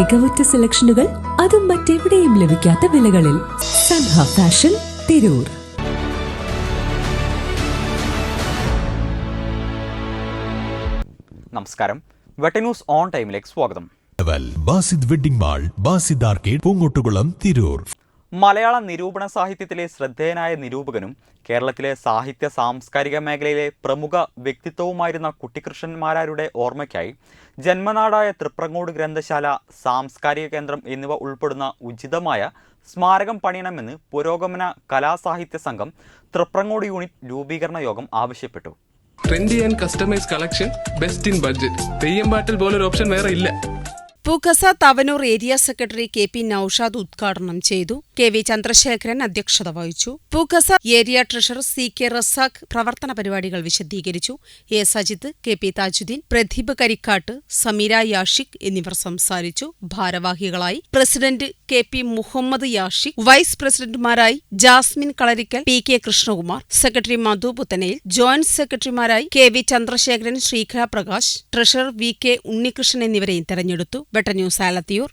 മികവുറ്റ സെലക്ഷനുകൾ അതും മറ്റെവിടെയും ലഭിക്കാത്ത വിലകളിൽ സൻഹ ഫാഷൻ തിരൂർ. നമസ്കാരം. വെട്ടന്യൂസ് ഓൺ ടൈമിലേക്ക് സ്വാഗതം. Basid wedding mall Basid arcade Poongottukulam Tirur. മലയാള നിരൂപണ സാഹിത്യത്തിലെ ശ്രദ്ധേയനായ നിരൂപകനും കേരളത്തിലെ സാഹിത്യ സാംസ്കാരിക മേഖലയിലെ പ്രമുഖ വ്യക്തിത്വവുമായിരുന്ന കുട്ടിക്കൃഷ്ണന്മാരുടെ ഓർമ്മയ്ക്കായി ജന്മനാടായ തൃപ്രങ്ങോട് ഗ്രന്ഥശാല സാംസ്കാരിക കേന്ദ്രം എന്നിവ ഉൾപ്പെടുന്ന ഉചിതമായ സ്മാരകം പണിയണമെന്ന് പുരോഗമന കലാസാഹിത്യ സംഘം തൃപ്രങ്ങോട് യൂണിറ്റ് രൂപീകരണ യോഗം ആവശ്യപ്പെട്ടു. Trendy and customise collection best in budget Theyyam പാട്ടിൽ പോലൊരു ഓപ്ഷൻ വേറെ ഇല്ല. Pukasa Thavanur area secretary K P Noushad ഉദ്ഘാടനം ചെയ്തു. കെ വി ചന്ദ്രശേഖരൻ അധ്യക്ഷത വഹിച്ചു. Pukasa area treasurer C K Razak പ്രവർത്തന പരിപാടികൾ വിശദീകരിച്ചു. A Sajith K P Thajudheen Pradeep Karikkattu Sameera Yashik എന്നിവർ സംസാരിച്ചു. ഭാരവാഹികളായി president K P Muhammad Yashik vice പ്രസിഡന്റുമാരായി Jasmine Kalarikkal P K Krishnakumar secretary Madhu Puthanayil joint സെക്രട്ടറിമാരായി K V Chandrasekharan Sreekhara Prakash treasurer V K Unnikrishnan എന്നിവരെയും തെരഞ്ഞെടുത്തു. വെട്ട news Alathiyur